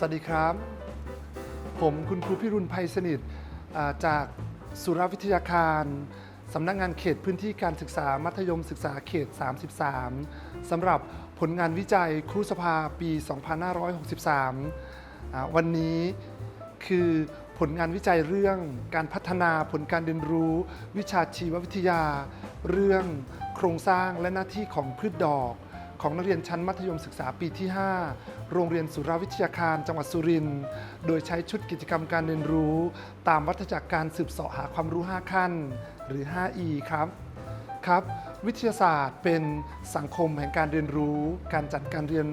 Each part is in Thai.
สวัสดีครับ ผมคุณครูพิรุณภัยสนิทอ่าจากสุรวิทยาคารสำนักงานเขตพื้นที่การศึกษามัธยมศึกษาเขต 33สำหรับผลงานวิจัยครูสภาปี 2563อ่าวันนี้คือผลงานวิจัยเรื่องการพัฒนาผลการเรียนรู้ วิชาชีววิทยา เรื่องโครงสร้างและหน้าที่ของพืชดอก ของนักเรียนชั้นมัธยมศึกษาปีที่ 5 โรงเรียนสุราวิทยาคารจังหวัดสุรินทร์โดยใช้ชุดกิจกรรมการเรียนรู้ ตามวัฏจักรการสืบเสาะหาความรู้ 5 ขั้น หรือ 5E ครับครับ วิทยาศาสตร์เป็นสังคมแห่งการเรียนรู้ การจัดการเรียน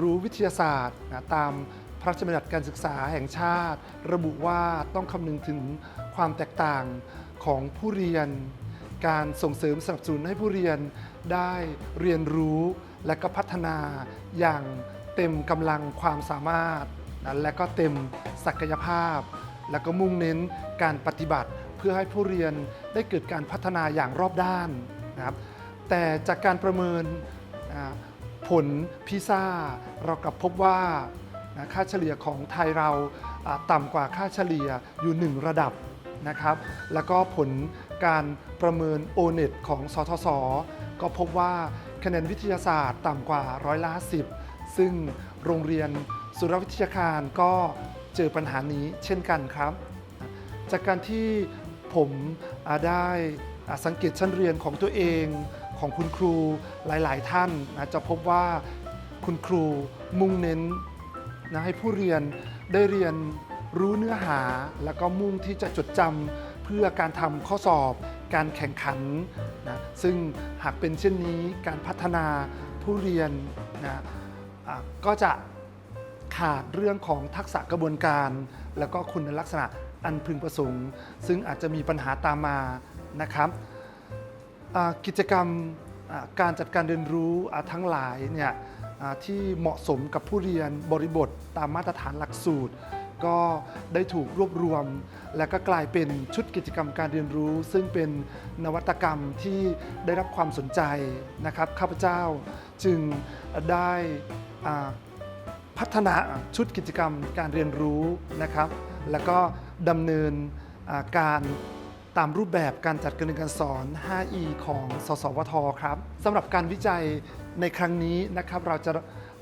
รู้วิทยาศาสตร์นะตามพระราชบัญญัติการศึกษาแห่งชาติ ระบุว่าต้องคำนึงถึงความแตกต่างของผู้เรียน การส่งเสริมสนับสนุนให้ผู้เรียนได้เรียนรู้ และก็พัฒนาอย่างเต็มกำลังความสามารถนะและก็เต็มศักยภาพ และก็มุ่งเน้นการปฏิบัติ เพื่อให้ผู้เรียนได้เกิดการพัฒนาอย่างรอบด้านนะครับแต่จากการประเมินผลพิซ่า เรากลับพบว่าค่าเฉลี่ยของไทยเราอ่าต่ำกว่าค่าเฉลี่ยอยู่หนึ่งระดับนะครับ แล้วก็ผลการประเมิน o n e t ของสทศก็พบว่า คะแนนวิทยาศาสตร์ต่ำกว่าร้อยละสิบซึ่งโรงเรียนสุรวิทยาคารก็เจอปัญหานี้เช่นกันครับ จากการที่ผมได้สังเกตชั้นเรียนของตัวเองของคุณครูหลาย ๆ ท่านนะจะพบว่าคุณครูมุ่งเน้นนะให้ผู้เรียนได้เรียนรู้เนื้อหา แล้วก็มุ่งที่จะจดจำ เพื่อการทำข้อสอบ การแข่งขันนะซึ่งหากเป็นเช่นนี้การพัฒนาผู้เรียนนะก็จะขาดเรื่องของทักษะกระบวนการ แล้วก็คุณลักษณะอันพึงประสงค์ ซึ่งอาจจะมีปัญหาตามมานะครับกิจกรรมการจัดการเรียนรู้ทั้งหลายเนี่ยที่เหมาะสมกับผู้เรียนบริบทตามมาตรฐานหลักสูตร ก็ได้ถูกรวบรวม และก็กลายเป็นชุดกิจกรรมการเรียนรู้ ซึ่งเป็นนวัตกรรมที่ได้รับความสนใจนะครับข้าพเจ้าจึงได้พัฒนาชุดกิจกรรมการเรียนรู้นะครับ แล้วก็ดำเนินการตามรูปแบบการจัดการเรียนการสอน 5E ของ สสวท ครับสำหรับการวิจัยในครั้งนี้นะครับเราจะ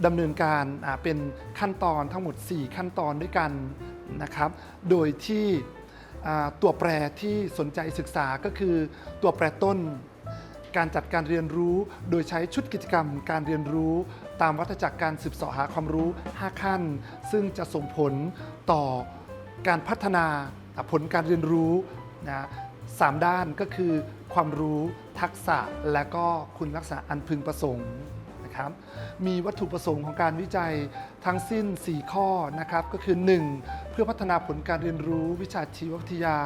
ดำเนินการเป็นขั้นตอนทั้งหมด 4 ขั้นตอนด้วยกันนะครับ โดยที่ตัวแปรที่สนใจศึกษาก็คือตัวแปรต้น การจัดการเรียนรู้ โดยใช้ชุดกิจกรรมการเรียนรู้ ตามวัฏจักรการสืบเสาะหาความรู้ 5 ขั้น ซึ่งจะส่งผลต่อการพัฒนาผลการเรียนรู้นะสามด้านก็คือความรู้ทักษะและก็คุณลักษณะอันพึงประสงค์ นะครับ มีวัตถุประสงค์ของการวิจัยทั้งสิ้น 4 ข้อนะครับ ก็คือ 1. เพื่อพัฒนาผลการเรียนรู้วิชาชีววิทยา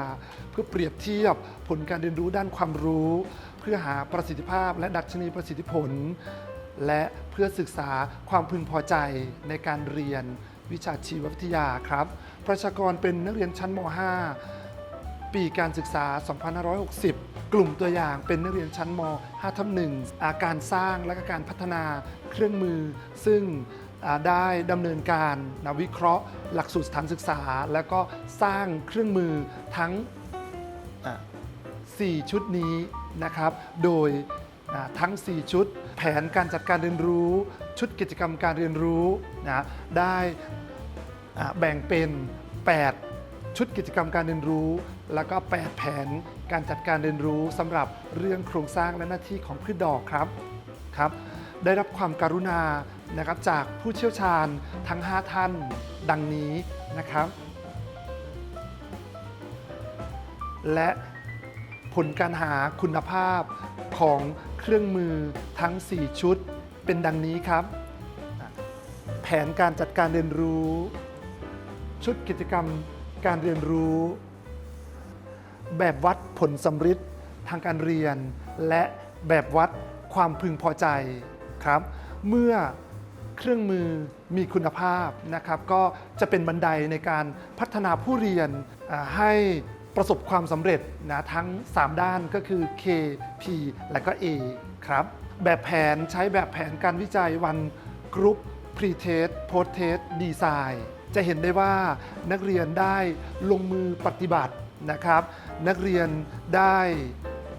เพื่อเปรียบเทียบผลการเรียนรู้ด้านความรู้ เพื่อหาประสิทธิภาพและดัชนีประสิทธิผล และเพื่อศึกษาความพึงพอใจในการเรียนวิชาชีววิทยาครับ ประชากรเป็นนักเรียนชั้นม .5 ปีการศึกษา 2560 กลุ่มตัวอย่างเป็นนักเรียนชั้นม 5ทับ1อาการสร้างและการพัฒนาเครื่องมือ ซึ่งได้ดำเนินการนะวิเคราะห์ หลักสูตรสถานศึกษา แล้วก็สร้างเครื่องมือทั้งอ่า4ชุดนี้นะครับ โดยทั้ง 4 ชุด แผนการจัดการเรียนรู้ ชุดกิจกรรมการเรียนรู้นะได้แบ่งเป็น 8 ชุดกิจกรรมการเรียนรู้ แล้วก็ 8 แผนการจัดการเรียนรู้สำหรับเรื่องโครงสร้างและหน้าที่ของพืชดอกครับครับ ได้รับความการุณานะครับจากผู้เชี่ยวชาญทั้ง 5 ท่านดังนี้นะครับ และผลการหาคุณภาพของเครื่องมือทั้ง 4 ชุดเป็นดังนี้ครับ แผนการจัดการเรียนรู้ ชุดกิจกรรมการเรียนรู้ แบบวัดผลสำฤทธิ์ทางการเรียน และแบบวัดความพึงพอใจครับ เมื่อเครื่องมือมีคุณภาพนะครับ ก็จะเป็นบันไดในการพัฒนาผู้เรียนให้ประสบความสำเร็จนะทั้ง 3 ด้านก็คือ K P และก็ A ครับ แบบแผนใช้แบบแผนการวิจัยวันกรุ๊ป Pre-Test Post-Test Design จะเห็นได้ว่านักเรียนได้ลงมือปฏิบัติ นะครับ นักเรียนได้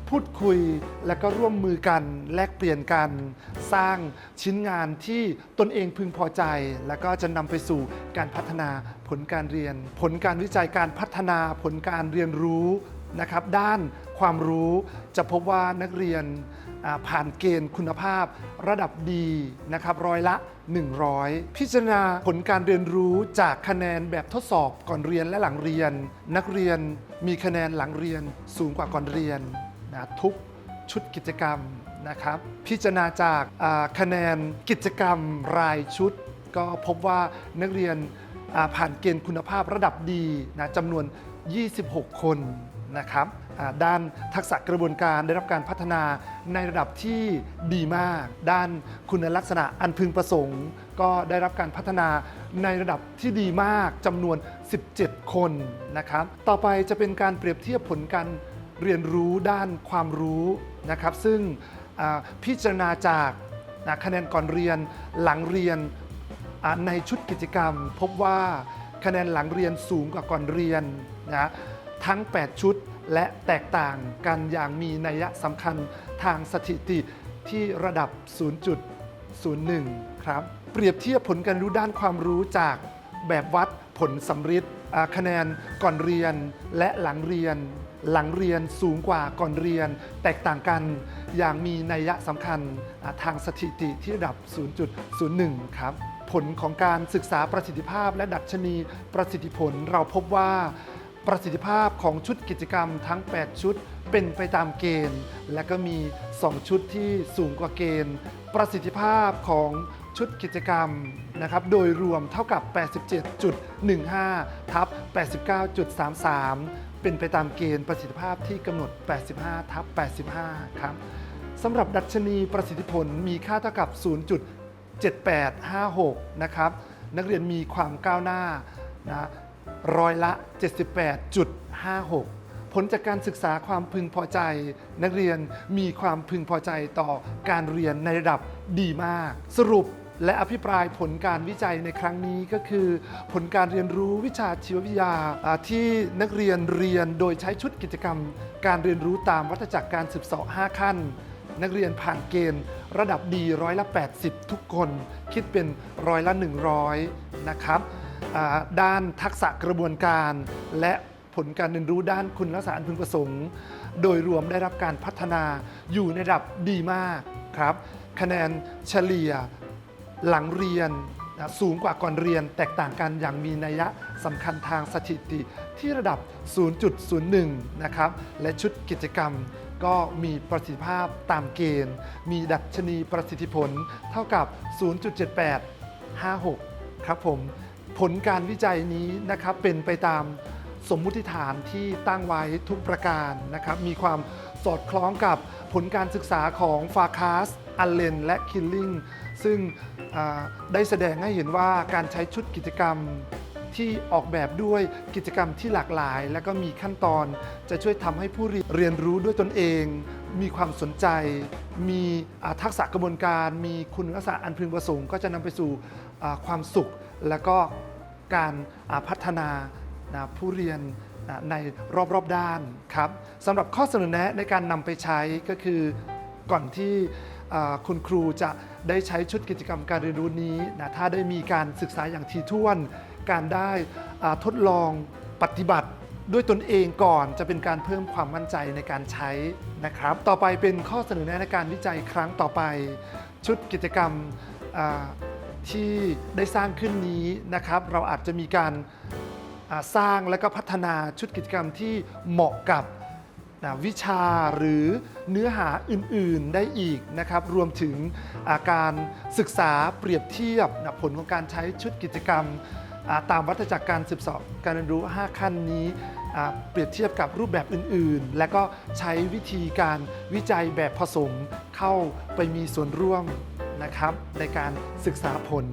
พูดคุยและก็ร่วมมือกันแลกเปลี่ยนกัน สร้างชิ้นงานที่ตนเองพึงพอใจ แล้วก็จะนำไปสู่การพัฒนาผลการเรียน ผลการวิจัยการพัฒนาผลการเรียนรู้นะครับ ด้านความรู้จะพบว่านักเรียน ผ่านเกณฑ์คุณภาพระดับดีนะครับร้อยละ 100 พิจารณาผลการเรียนรู้จากคะแนนแบบทดสอบก่อนเรียนและหลังเรียน นักเรียนมีคะแนนหลังเรียนสูงกว่าก่อนเรียนนะทุกชุดกิจกรรมนะครับ พิจารณาจากคะแนนกิจกรรมรายชุด ก็พบว่านักเรียนผ่านเกณฑ์คุณภาพระดับดีนะจำนวน 26 คนนะครับ ด้านทักษะกระบวนการได้รับการพัฒนาในระดับที่ดีมาก ด้านคุณลักษณะอันพึงประสงค์ ก็ได้รับการพัฒนาในระดับที่ดีมากจำนวน 17 คนนะครับ ต่อไปจะเป็นการเปรียบเทียบผลการเรียนรู้ด้านความรู้นะครับ ซึ่งพิจารณาจากนะคะแนนก่อนเรียนหลังเรียนในชุดกิจกรรม พบว่าคะแนนหลังเรียนสูงกว่าก่อนเรียนนะทั้ง 8 ชุด และแตกต่างกันอย่างมีนัยสำคัญทางสถิติที่ระดับ 0.01 ครับ เปรียบเทียบผลการรู้ด้านความรู้จากแบบวัดผลสำริดคะแนนก่อนเรียนและหลังเรียน หลังเรียนสูงกว่าก่อนเรียน แตกต่างกันอย่างมีนัยสำคัญทางสถิติที่ระดับ 0.01 ครับ ผลของการศึกษาประสิทธิภาพและดัชนีประสิทธิผลเราพบว่า ประสิทธิภาพของชุดกิจกรรมทั้ง 8 ชุดเป็นไปตามเกณฑ์ และก็มี 2 ชุดที่สูงกว่าเกณฑ์ ประสิทธิภาพของชุดกิจกรรมนะครับโดยรวมเท่ากับ 87.15 ทับ 89.33 เป็นไปตามเกณฑ์ประสิทธิภาพที่กำหนด 85 ทับ 85 ครับสำหรับดัชนีประสิทธิผลมีค่าเท่ากับ 0.7856 นะครับ นักเรียนมีความก้าวหน้านะ ร้อยละ 78.56 ผลจากการศึกษาความพึงพอใจ นักเรียนมีความพึงพอใจต่อการเรียนในระดับดีมาก สรุปและอภิปรายผลการวิจัยในครั้งนี้ก็คือ ผลการเรียนรู้วิชาชีววิทยาที่นักเรียนเรียนโดยใช้ชุดกิจกรรม การเรียนรู้ตามวัฏจักรการสืบเสาะ5ขั้น นักเรียนผ่านเกณฑ์ ระดับดีร้อยละ 80 ทุกคน คิดเป็นร้อยละ 100 นะครับ ด้านทักษะกระบวนการ และผลการเรียนรู้ด้านคุณลักษณะอันพึงประสงค์ โดยรวมได้รับการพัฒนาอยู่ในระดับดีมากครับ คะแนนเฉลี่ยหลังเรียนสูงกว่าก่อนเรียนแตกต่างกันอย่างมีนัยสำคัญทางสถิติที่ระดับ 0.01 นะครับ และชุดกิจกรรมก็มีประสิทธิภาพตามเกณฑ์ มีดัชนีประสิทธิผลเท่ากับ 0.7856 ครับผม ผลการวิจัยนี้นะครับเป็นไปตามสมมุติฐานที่ตั้งไว้ทุกประการนะครับ มีความสอดคล้องกับผลการศึกษาของฟาคาสอัลเลน และคิลลิงซึ่งได้แสดงให้เห็นว่าการใช้ชุดกิจกรรมที่ออกแบบด้วยกิจกรรมที่หลากหลาย และก็มีขั้นตอนจะช่วยทำให้ผู้เรียนรู้ด้วยตนเอง มีความสนใจ มีทักษะกระบวนการ มีคุณลักษณะอันพึงประสงค์ ก็จะนำไปสู่ความสุข และก็การพัฒนานะผู้เรียนนะในรอบๆด้านครับสำหรับข้อเสนอแนะในการนำไปใช้ก็คือก่อนที่คุณครูจะได้ใช้ชุดกิจกรรมการเรียนรู้นี้นะถ้าได้มีการศึกษาอย่างถี่วน การได้ทดลองปฏิบัติด้วยตนเองก่อนจะเป็นการเพิ่มความมั่นใจในการใช้นะครับ ต่อไปเป็นข้อเสนอแนะในการวิจัยครั้งต่อไป ชุดกิจกรรม ที่ได้สร้างขึ้นนี้นะครับ เราอาจจะมีการสร้างและก็พัฒนาชุดกิจกรรมที่เหมาะกับนะวิชาหรือเนื้อหาอื่นๆได้อีกนะครับ รวมถึงาการศึกษาเปรียบเทียบนะผลของการใช้ชุดกิจกรรมาตามวัฏจักรการสืบสอบการเรียนรู้ 5 ขั้นนี้ เปรียบเทียบกับรูปแบบอื่นๆ และก็ใช้วิธีการวิจัยแบบผสมเข้าไปมีส่วนร่วม นะครับในการศึกษาผล